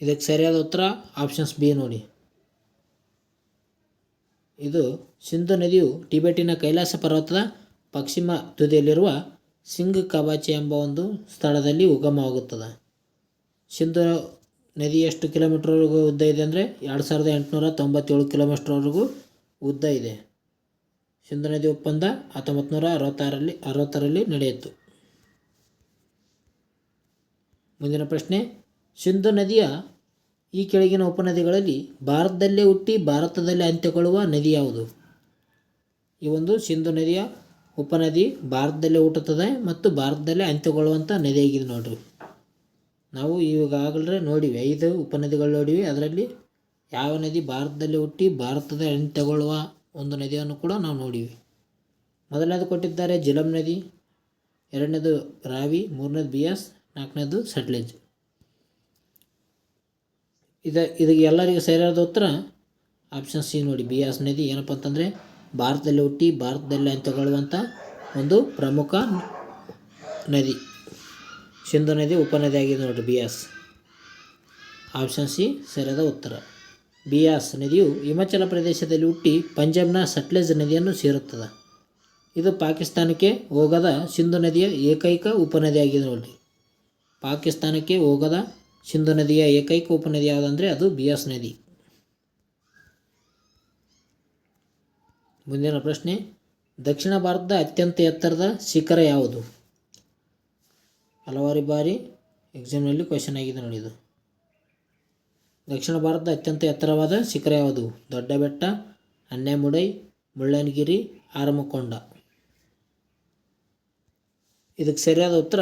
Speaker 1: ಇದಕ್ಕೆ ಸರಿಯಾದ ಉತ್ತರ ಆಪ್ಷನ್ಸ್ ಬಿ ನೋಡಿ. ಇದು ಸಿಂಧು ನದಿಯು ಟಿಬೆಟಿನ ಕೈಲಾಸ ಪರ್ವತದ ಪಶ್ಚಿಮ ತುದಿಯಲ್ಲಿರುವ ಸಿಂಗ್ ಕಬಾಚೆ ಎಂಬ ಒಂದು ಸ್ಥಳದಲ್ಲಿ ಉಗಮವಾಗುತ್ತದೆ. ಸಿಂಧು ನದಿ ಎಷ್ಟು ಕಿಲೋಮೀಟ್ರ್ವರೆಗೂ ಉದ್ದ ಇದೆ ಅಂದರೆ ಎರಡು ಸಾವಿರದ ಎಂಟುನೂರ ತೊಂಬತ್ತೇಳು ಕಿಲೋಮೀಟ್ರ್ವರೆಗೂ ಉದ್ದ ಇದೆ. ಸಿಂಧು ನದಿ ಒಪ್ಪಂದ ಹತ್ತೊಂಬತ್ತು ನೂರ ಅರವತ್ತಾರಲ್ಲಿ, ಅರವತ್ತರಲ್ಲಿ ನಡೆಯಿತು. ಮುಂದಿನ ಪ್ರಶ್ನೆ, ಸಿಂಧು ನದಿಯ ಈ ಕೆಳಗಿನ ಉಪನದಿಗಳಲ್ಲಿ ಭಾರತದಲ್ಲೇ ಹುಟ್ಟಿ ಭಾರತದಲ್ಲೇ ಅಂತ್ಯಗೊಳ್ಳುವ ನದಿ ಯಾವುದು? ಈ ಒಂದು ಸಿಂಧು ನದಿಯ ಉಪನದಿ ಭಾರತದಲ್ಲೇ ಹುಟ್ಟುತ್ತದೆ ಮತ್ತು ಭಾರತದಲ್ಲೇ ಅಂತ್ಯಗೊಳ್ಳುವಂಥ ನದಿಯಾಗಿದೆ ನೋಡ್ರಿ. ನಾವು ಈಗಾಗಲೇ ನೋಡಿವಿ, ಐದು ಉಪನದಿಗಳು ನೋಡಿವೆ. ಅದರಲ್ಲಿ ಯಾವ ನದಿ ಭಾರತದಲ್ಲಿ ಹುಟ್ಟಿ ಭಾರತದ ತಗೊಳ್ಳುವ ಒಂದು ನದಿಯನ್ನು ಕೂಡ ನಾವು ನೋಡಿವೆ. ಮೊದಲನೇದು ಕೊಟ್ಟಿದ್ದಾರೆ ಜಿಲಂ ನದಿ, ಎರಡನೇದು ರಾವಿ, ಮೂರನೇದು ಬಿಯಾಸ್, ನಾಲ್ಕನೇದು ಸಟ್ಲೇಜ್. ಇದ ಇದಕ್ಕೆ ಎಲ್ಲರಿಗೂ ಸರಿಯಾದ ಉತ್ತರ? ಆಪ್ಷನ್ ಸಿ ನೋಡಿ. ಬಿಯಾಸ್ ನದಿ ಏನಪ್ಪ ಅಂತಂದರೆ ಭಾರತದಲ್ಲಿ ಹುಟ್ಟಿ ಭಾರತದಲ್ಲಿ ತಗೊಳ್ಳುವಂಥ ಒಂದು ಪ್ರಮುಖ ನದಿ. ಸಿಂಧು ನದಿ ಉಪನದಿ ಆಗಿದೆ ನೋಡಿರಿ ಬಿಯಾಸ್. ಆಪ್ಷನ್ ಸಿ ಸರಿಯಾದ ಉತ್ತರ. ಬಿಯಾಸ್ ನದಿಯು ಹಿಮಾಚಲ ಪ್ರದೇಶದಲ್ಲಿ ಹುಟ್ಟಿ ಪಂಜಾಬ್ನ ಸಟ್ಲೇಜ್ ನದಿಯನ್ನು ಸೇರುತ್ತದೆ. ಇದು ಪಾಕಿಸ್ತಾನಕ್ಕೆ ಹೋಗದ ಸಿಂಧು ನದಿಯ ಏಕೈಕ ಉಪನದಿಯಾಗಿದೆ ನೋಡಿ ಪಾಕಿಸ್ತಾನಕ್ಕೆ ಹೋಗದ ಸಿಂಧು ನದಿಯ ಏಕೈಕ ಉಪನದಿ ಯಾವುದಂದರೆ ಅದು ಬಿಯಾಸ್ ನದಿ. ಮುಂದಿನ ಪ್ರಶ್ನೆ, ದಕ್ಷಿಣ ಭಾರತದ ಅತ್ಯಂತ ಎತ್ತರದ ಶಿಖರ ಯಾವುದು? ಹಲವಾರು ಬಾರಿ ಎಕ್ಸಾಮ್ನಲ್ಲಿ ಕ್ವೆಶನ್ ಆಗಿದೆ ನೋಡಿ ಇದು. ದಕ್ಷಿಣ ಭಾರತದ ಅತ್ಯಂತ ಎತ್ತರವಾದ ಶಿಖರ ಯಾವುದು? ದೊಡ್ಡ ಬೆಟ್ಟ ಅನ್ಯಾಮುಡೈ ಮುಳ್ಳನಗಿರಿ, ಆರಮಕೊಂಡ. ಇದಕ್ಕೆ ಸರಿಯಾದ ಉತ್ತರ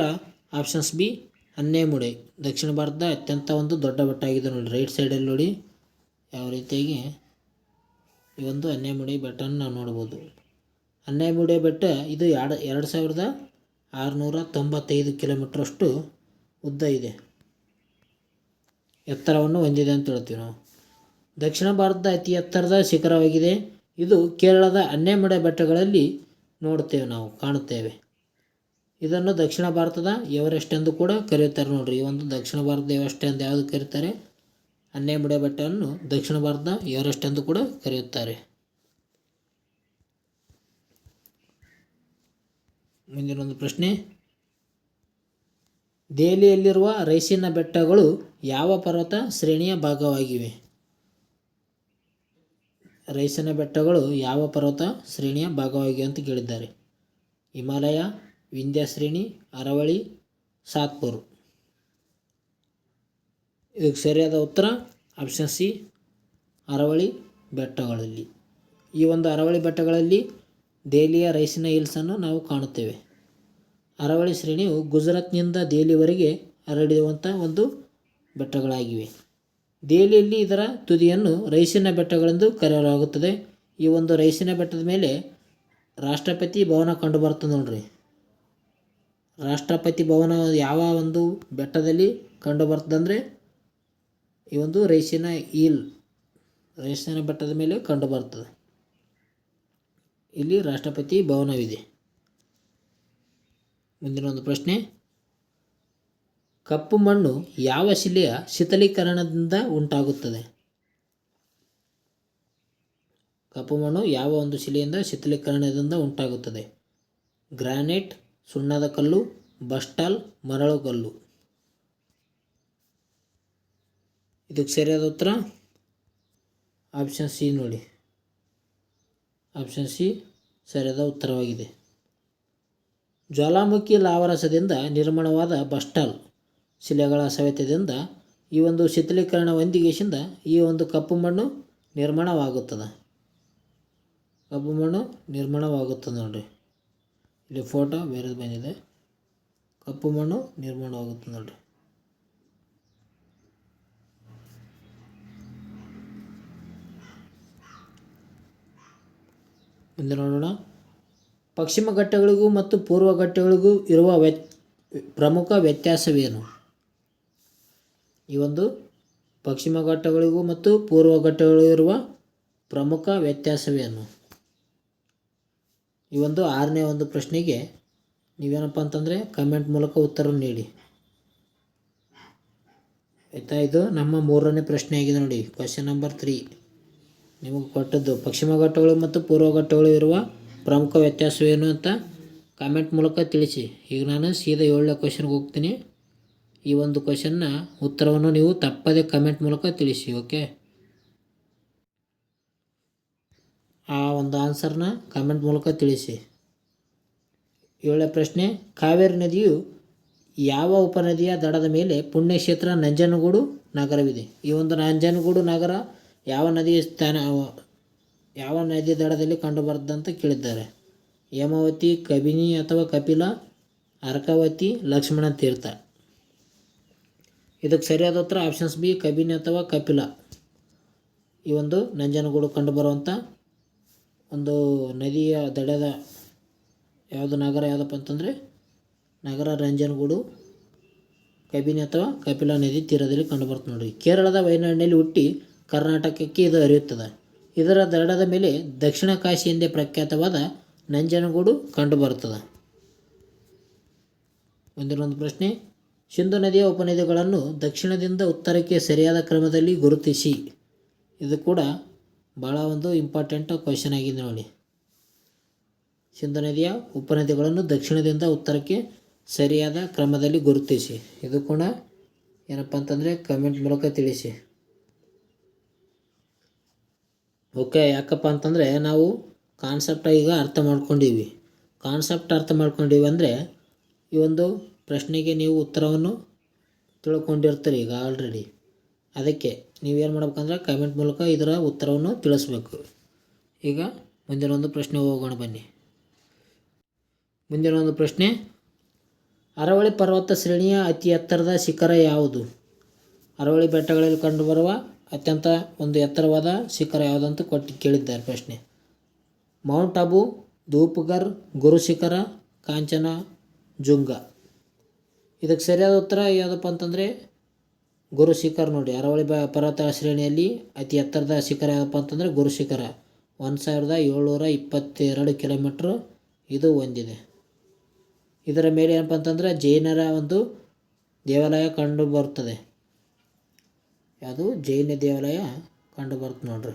Speaker 1: ಆಪ್ಷನ್ಸ್ ಬಿ ಅನ್ಯಾಮುಡೈ ದಕ್ಷಿಣ ಭಾರತದ ಅತ್ಯಂತ ಒಂದು ದೊಡ್ಡ ಬೆಟ್ಟ ಆಗಿದೆ ನೋಡಿ. ರೈಟ್ ಸೈಡಲ್ಲಿ ನೋಡಿ. ಯಾವ ರೀತಿಯಾಗಿ? ಈ ಒಂದು ಅನ್ನೇಮುಡೈ ಬೆಟ್ಟವನ್ನು ನಾವು ನೋಡ್ಬೋದು. ಅನ್ನೇಮುಡೈ ಬೆಟ್ಟ ಇದು ಎರಡು ಎರಡು ಸಾವಿರದ ಆರುನೂರ ತೊಂಬತ್ತೈದು ಕಿಲೋಮೀಟ್ರಷ್ಟು ಉದ್ದ ಇದೆ. ಎತ್ತರವನ್ನು ಹೊಂದಿದೆ ಅಂತ ಹೇಳ್ತೀವಿ ನಾವು. ದಕ್ಷಿಣ ಭಾರತದ ಅತಿ ಎತ್ತರದ ಶಿಖರವಾಗಿದೆ. ಇದು ಕೇರಳದ ಅನ್ನೆಮಡೆ ಬೆಟ್ಟಗಳಲ್ಲಿ ನೋಡ್ತೇವೆ ನಾವು, ಕಾಣುತ್ತೇವೆ. ಇದನ್ನು ದಕ್ಷಿಣ ಭಾರತದ ಎವರೆಸ್ಟ್ ಎಂದು ಕೂಡ ಕರೆಯುತ್ತಾರೆ ನೋಡ್ರಿ. ಈ ಒಂದು ದಕ್ಷಿಣ ಭಾರತದ ಎವರೆಸ್ಟ್ ಎಂದು ಯಾವುದು ಕರೀತಾರೆ? ಅನ್ನೇಮುಡೆ ಬೆಟ್ಟವನ್ನು ದಕ್ಷಿಣ ಭಾರತದ ಎವರೆಸ್ಟ್ ಎಂದು ಕೂಡ ಕರೆಯುತ್ತಾರೆ. ಮುಂದಿನ ಒಂದು ಪ್ರಶ್ನೆ. ದೆಹಲಿಯಲ್ಲಿರುವ ರೈಸಿನ ಬೆಟ್ಟಗಳು ಯಾವ ಪರ್ವತ ಶ್ರೇಣಿಯ ಭಾಗವಾಗಿವೆ? ರೈಸಿನ ಬೆಟ್ಟಗಳು ಯಾವ ಪರ್ವತ ಶ್ರೇಣಿಯ ಭಾಗವಾಗಿವೆ ಅಂತ ಕೇಳಿದ್ದಾರೆ. ಹಿಮಾಲಯ, ವಿಂಧ್ಯ ಶ್ರೇಣಿ ಅರವಳಿ ಸಾತ್ಪುರ್. ಇದಕ್ಕೆ ಸರಿಯಾದ ಉತ್ತರ ಆಪ್ಷನ್ ಸಿ ಅರವಳಿ ಬೆಟ್ಟಗಳಲ್ಲಿ. ಈ ಒಂದು ಅರವಳಿ ಬೆಟ್ಟಗಳಲ್ಲಿ ದೆಹಲಿಯ ರೈಸಿನ ಹಿಲ್ಸನ್ನು ನಾವು ಕಾಣುತ್ತೇವೆ. ಅರವಳಿ ಶ್ರೇಣಿಯು ಗುಜರಾತ್ನಿಂದ ದೆಹಲಿವರೆಗೆ ಹರಡಿರುವಂಥ ಒಂದು ಬೆಟ್ಟಗಳಾಗಿವೆ. ದೆಹಲಿಯಲ್ಲಿ ಇದರ ತುದಿಯನ್ನು ರೈಸಿನ ಬೆಟ್ಟಗಳೆಂದು ಕರೆಯಲಾಗುತ್ತದೆ. ಈ ಒಂದು ರೈಸಿನ ಬೆಟ್ಟದ ಮೇಲೆ ರಾಷ್ಟ್ರಪತಿ ಭವನ ಕಂಡುಬರ್ತದೆ ನೋಡ್ರಿ. ರಾಷ್ಟ್ರಪತಿ ಭವನ ಯಾವ ಒಂದು ಬೆಟ್ಟದಲ್ಲಿ ಕಂಡುಬರ್ತದಂದರೆ ಈ ಒಂದು ರೈಸಿನ ಈಲ್ ರೈಸಿನ ಬೆಟ್ಟದ ಮೇಲೆ ಕಂಡುಬರ್ತದೆ. ಇಲ್ಲಿ ರಾಷ್ಟ್ರಪತಿ ಭವನವಿದೆ. ಮುಂದಿನ ಒಂದು ಪ್ರಶ್ನೆ. ಕಪ್ಪು ಮಣ್ಣು ಯಾವ ಶಿಲೆಯ ಶಿಥಲೀಕರಣದಿಂದ ಉಂಟಾಗುತ್ತದೆ? ಕಪ್ಪು ಮಣ್ಣು ಯಾವ ಒಂದು ಶಿಲೆಯಿಂದ ಶಿಥಲೀಕರಣದಿಂದ ಉಂಟಾಗುತ್ತದೆ? ಗ್ರಾನೈಟ್, ಸುಣ್ಣದ ಕಲ್ಲು, ಬಸ್ಟಾಲ್ ಮರಳುಗಲ್ಲು ಇದಕ್ಕೆ ಸರಿಯಾದ ಉತ್ತರ? ಆಪ್ಷನ್ ಸಿ ನೋಡಿ. ಆಪ್ಷನ್ ಸಿ, ಸರಿಯಾದ ಉತ್ತರವಾಗಿದೆ. ಜ್ವಾಲಾಮುಖಿ ಲಾವರಸದಿಂದ ನಿರ್ಮಾಣವಾದ ಬಸ್ಟಾಲ್ ಶಿಲೆಗಳ ಸವೆತದಿಂದ ಈ ಒಂದು ಶಿಥಿಲೀಕರಣ ಹೊಂದಿಗೆಸಿಂದ ಈ ಒಂದು ಕಪ್ಪು ಮಣ್ಣು ನಿರ್ಮಾಣವಾಗುತ್ತದೆ. ಕಪ್ಪು ಮಣ್ಣು ನಿರ್ಮಾಣವಾಗುತ್ತದೆ ನೋಡಿರಿ. ಇಲ್ಲಿ ಫೋಟೋ ಬೇರೆದು ಬಂದಿದೆ. ಕಪ್ಪು ಮಣ್ಣು ನಿರ್ಮಾಣವಾಗುತ್ತದೆ ನೋಡಿರಿ. ಮುಂದೆ ನೋಡೋಣ. ಪಶ್ಚಿಮ ಘಟ್ಟಗಳಿಗೂ ಮತ್ತು ಪೂರ್ವ ಘಟ್ಟಗಳಿಗೂ ಇರುವ ವ್ಯ ಪ್ರಮುಖ ವ್ಯತ್ಯಾಸವೇನು? ಈ ಒಂದು ಪಶ್ಚಿಮ ಘಟ್ಟಗಳಿಗೂ ಮತ್ತು ಪೂರ್ವ ಘಟ್ಟಗಳಿಗೂ ಇರುವ ಪ್ರಮುಖ ವ್ಯತ್ಯಾಸವೇನು? ಈ ಒಂದು ಆರನೇ ಒಂದು ಪ್ರಶ್ನೆಗೆ ನೀವೇನಪ್ಪ ಅಂತಂದರೆ ಕಮೆಂಟ್ ಮೂಲಕ ಉತ್ತರ ನೀಡಿ. ಆಯಿತಾ? ಇದು ನಮ್ಮ ಮೂರನೇ ಪ್ರಶ್ನೆ ಆಗಿದೆ ನೋಡಿ. ಕ್ವಶನ್ ನಂಬರ್ ತ್ರೀ ನಿಮಗೆ ಕೊಟ್ಟದ್ದು ಪಶ್ಚಿಮ ಘಟ್ಟಗಳು ಮತ್ತು ಪೂರ್ವ ಘಟ್ಟಗಳು ಇರುವ ಪ್ರಮುಖ ವ್ಯತ್ಯಾಸವೇನು ಅಂತ ಕಾಮೆಂಟ್ ಮೂಲಕ ತಿಳಿಸಿ. ಈಗ ನಾನು ಸೀದಾ ಏಳನೇ ಕ್ವಶನ್ಗೆ ಹೋಗ್ತೀನಿ. ಈ ಒಂದು ಕ್ವಶನ್ನ ಉತ್ತರವನ್ನು ನೀವು ತಪ್ಪದೇ ಕಮೆಂಟ್ ಮೂಲಕ ತಿಳಿಸಿ ಓಕೆ ಆ ಒಂದು ಆನ್ಸರ್ನ ಕಾಮೆಂಟ್ ಮೂಲಕ ತಿಳಿಸಿ. ಏಳನೇ ಪ್ರಶ್ನೆ, ಕಾವೇರಿ ನದಿಯು ಯಾವ ಉಪನದಿಯ ದಡದ ಮೇಲೆ ಪುಣ್ಯಕ್ಷೇತ್ರ ನಂಜನಗೂಡು ನಗರವಿದೆ? ಈ ಒಂದು ನಂಜನಗೂಡು ನಗರ ಯಾವ ನದಿಯ ಸ್ಥಾನ ಯಾವ ನದಿ ದಡದಲ್ಲಿ ಕಂಡುಬರುತ್ತದೆ ಅಂತ ಕೇಳಿದ್ದಾರೆ. ಹೇಮಾವತಿ, ಕಬಿನಿ ಅಥವಾ ಕಪಿಲ, ಅರ್ಕಾವತಿ, ಲಕ್ಷ್ಮಣ ತೀರ್ಥ. ಇದಕ್ಕೆ ಸರಿಯಾದ ಉತ್ತರ ಆಪ್ಷನ್ಸ್ ಬಿ, ಕಬಿನಿ ಅಥವಾ ಕಪಿಲ. ಈ ಒಂದು ನಂಜನಗೂಡು ಕಂಡುಬರುವಂಥ ಒಂದು ನದಿಯ ದಡದ ಯಾವುದು ನಗರ ಯಾವುದಪ್ಪ ಅಂತಂದರೆ, ನಗರ ರಂಜನಗೂಡು, ಕಬಿನಿ ಅಥವಾ ಕಪಿಲಾ ನದಿ ತೀರದಲ್ಲಿ ಕಂಡುಬರುತ್ತೆ ನೋಡಿ ಕೇರಳದ ವಯನಾಡಿನಲ್ಲಿ ಹುಟ್ಟಿ ಕರ್ನಾಟಕಕ್ಕೆ ಇದು ಹರಿಯುತ್ತದೆ. ಇದರ ದಡದ ಮೇಲೆ ದಕ್ಷಿಣ ಕಾಶಿ ಎಂದೇ ಪ್ರಖ್ಯಾತವಾದ ನಂಜನಗೂಡು ಕಂಡುಬರುತ್ತದೆ. ಮುಂದಿನೊಂದು ಪ್ರಶ್ನೆ, ಸಿಂಧು ನದಿಯ ಉಪನದಿಗಳನ್ನು ದಕ್ಷಿಣದಿಂದ ಉತ್ತರಕ್ಕೆ ಸರಿಯಾದ ಕ್ರಮದಲ್ಲಿ ಗುರುತಿಸಿ. ಇದು ಕೂಡ ಭಾಳ ಒಂದು ಇಂಪಾರ್ಟೆಂಟ್ ಕ್ವಶನ್ ಆಗಿದೆ ನೋಡಿ. ಸಿಂಧು ನದಿಯ ಉಪನದಿಗಳನ್ನು ದಕ್ಷಿಣದಿಂದ ಉತ್ತರಕ್ಕೆ ಸರಿಯಾದ ಕ್ರಮದಲ್ಲಿ ಗುರುತಿಸಿ. ಇದು ಕೂಡ ಏನಪ್ಪ ಅಂತಂದರೆ ಕಮೆಂಟ್ ಮೂಲಕ ತಿಳಿಸಿ. ಓಕೆ, ಯಾಕಪ್ಪ ಅಂತಂದರೆ ನಾವು ಕಾನ್ಸೆಪ್ಟ ಈಗ ಅರ್ಥ ಮಾಡ್ಕೊಂಡಿವಿ. ಕಾನ್ಸೆಪ್ಟ್ ಅರ್ಥ ಮಾಡ್ಕೊಂಡಿವಿ ಅಂದರೆ ಈ ಒಂದು ಪ್ರಶ್ನೆಗೆ ನೀವು ಉತ್ತರವನ್ನು ತಿಳ್ಕೊಂಡಿರ್ತೀರಿ ಈಗ ಆಲ್ರೆಡಿ ಅದಕ್ಕೆ ನೀವೇನು ಮಾಡ್ಬೇಕಂದ್ರೆ ಕಮೆಂಟ್ ಮೂಲಕ ಇದರ ಉತ್ತರವನ್ನು ತಿಳಿಸ್ಬೇಕು. ಈಗ ಮುಂದಿನ ಒಂದು ಪ್ರಶ್ನೆ ಹೋಗೋಣ ಬನ್ನಿ. ಮುಂದಿನ ಒಂದು ಪ್ರಶ್ನೆ. ಅರವಳಿ ಪರ್ವತ ಶ್ರೇಣಿಯ ಅತಿ ಎತ್ತರದ ಶಿಖರ ಯಾವುದು? ಅರವಳಿ ಬೆಟ್ಟಗಳಲ್ಲಿ ಕಂಡುಬರುವ ಅತ್ಯಂತ ಒಂದು ಎತ್ತರವಾದ ಶಿಖರ ಯಾವುದಂತ ಕೊಟ್ಟು ಕೇಳಿದ್ದಾರೆ ಪ್ರಶ್ನೆ. ಮೌಂಟ್ ಅಬು, ಧೂಪ್ಗರ್, ಗುರು ಶಿಖರ, ಕಾಂಚನ, ಜುಂಗ. ಇದಕ್ಕೆ ಸರಿಯಾದ ಉತ್ತರ ಯಾವುದಪ್ಪ ಅಂತಂದರೆ ಗುರು ಶಿಖರ್ ನೋಡಿ. ಅರವಳಿ ಬ, ಪರ್ವತ ಶ್ರೇಣಿಯಲ್ಲಿ ಅತಿ ಎತ್ತರದ ಶಿಖರ ಯಾವುದಪ್ಪ ಅಂತಂದರೆ ಗುರು ಶಿಖರ. ಒಂದು ಸಾವಿರದ ಏಳ್ನೂರ ಇಪ್ಪತ್ತೆರಡು ಕಿಲೋಮೀಟ್ರ್ ಇದು ಹೊಂದಿದೆ ಇದರ ಮೇಲೆ ಏನಪ್ಪ ಅಂತಂದರೆ ಜೈನರ ಒಂದು ದೇವಾಲಯ ಕಂಡು ಬರ್ತದೆ ಯಾವುದು? ಜೈನ ದೇವಾಲಯ ಕಂಡು ಬರುತ್ತೆ ನೋಡ್ರಿ.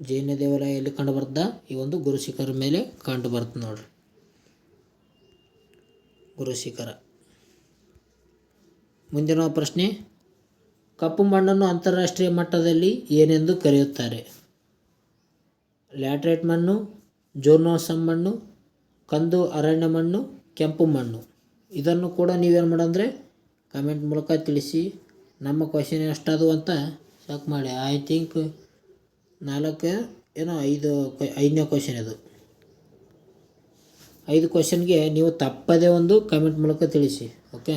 Speaker 1: ಜೈನ ದೇವಾಲಯ ಎಲ್ಲಿ ಕಂಡು ಬರ್ತದ ಈ ಒಂದು ಗುರುಶಿಖರ ಮೇಲೆ ಕಂಡು ಬರ್ತದೆ ನೋಡ್ರಿ ಗುರುಶಿಖರ ಮುಂದಿನ ಪ್ರಶ್ನೆ, ಕಪ್ಪು ಮಣ್ಣನ್ನು ಅಂತಾರಾಷ್ಟ್ರೀಯ ಮಟ್ಟದಲ್ಲಿ ಏನೆಂದು ಕರೆಯುತ್ತಾರೆ? ಲ್ಯಾಟ್ರೈಟ್ ಮಣ್ಣು, ಜೋರ್ನೋಸಮ್ ಮಣ್ಣು, ಕಂದು ಅರಣ್ಯ ಮಣ್ಣು, ಕೆಂಪು ಮಣ್ಣು. ಇದನ್ನು ಕೂಡ ನೀವೇನು ಮಾಡಂದರೆ ಕಮೆಂಟ್ ಮೂಲಕ ತಿಳಿಸಿ. ನಮ್ಮ ಕ್ವಶನ್ ಎಷ್ಟದು ಅಂತ ಚೆಕ್ ಮಾಡಿ. ಐ ಥಿಂಕ್ ನಾಲ್ಕು, ಏನೋ ಐದು ಐದನೇ ಕ್ವಶನ್ ಇದು ಐದು ಕ್ವಶನ್ಗೆ ನೀವು ತಪ್ಪದೇ ಒಂದು ಕಮೆಂಟ್ ಮೂಲಕ ತಿಳಿಸಿ ಓಕೆ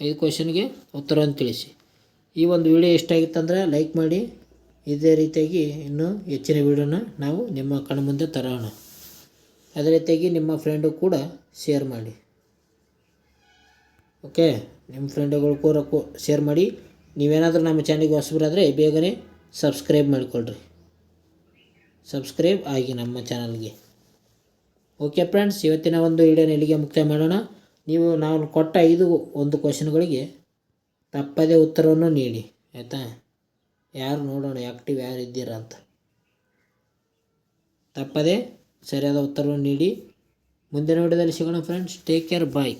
Speaker 1: ಐದು ಕ್ವಶನ್ಗೆ ಉತ್ತರವನ್ನು ತಿಳಿಸಿ. ಈ ಒಂದು ವಿಡಿಯೋ ಇಷ್ಟ ಆಗಿತ್ತಂದರೆ ಲೈಕ್ ಮಾಡಿ. ಇದೇ ರೀತಿಯಾಗಿ ಇನ್ನೂ ಹೆಚ್ಚಿನ ವಿಡಿಯೋನ ನಾವು ನಿಮ್ಮ ಕಣ್ಮುಂದೆ ತರೋಣ. ಅದೇ ರೀತಿಯಾಗಿ ನಿಮ್ಮ ಫ್ರೆಂಡು ಕೂಡ ಶೇರ್ ಮಾಡಿ. ಓಕೆ ನಿಮ್ಮ ಫ್ರೆಂಡುಗಳು ಕೂಡ ಶೇರ್ ಮಾಡಿ. ನೀವೇನಾದರೂ ನಮ್ಮ ಚಾನಲ್ಗೆ ಹೊಸಬರಾದರೆ ಬೇಗನೆ ಸಬ್ಸ್ಕ್ರೈಬ್ ಮಾಡಿಕೊಳ್ರಿ. ಸಬ್ಸ್ಕ್ರೈಬ್ ಆಗಿ ನಮ್ಮ ಚಾನಲ್ಗೆ ಓಕೆ ಫ್ರೆಂಡ್ಸ್ ಇವತ್ತಿನ ಒಂದು ವಿಡಿಯೋನ ಇಲ್ಲಿಗೆ ಮುಕ್ತಾಯ ಮಾಡೋಣ. ನೀವು ನಾವು ಕೊಟ್ಟ ಐದು ಒಂದು ಕ್ವಶನ್ಗಳಿಗೆ ತಪ್ಪದೇ ಉತ್ತರವನ್ನು ನೀಡಿ. ಆಯಿತಾ? ಯಾರು ನೋಡೋಣ ಆ್ಯಕ್ಟಿವ್ ಯಾರು ಇದ್ದೀರ ಅಂತ. ತಪ್ಪದೇ ಸರಿಯಾದ ಉತ್ತರವನ್ನು ನೀಡಿ. ಮುಂದಿನ ವಿಡಿಯೋದಲ್ಲಿ ಸಿಗೋಣ ಫ್ರೆಂಡ್ಸ್ ಟೇಕ್ ಕೇರ್ ಬಾಯ್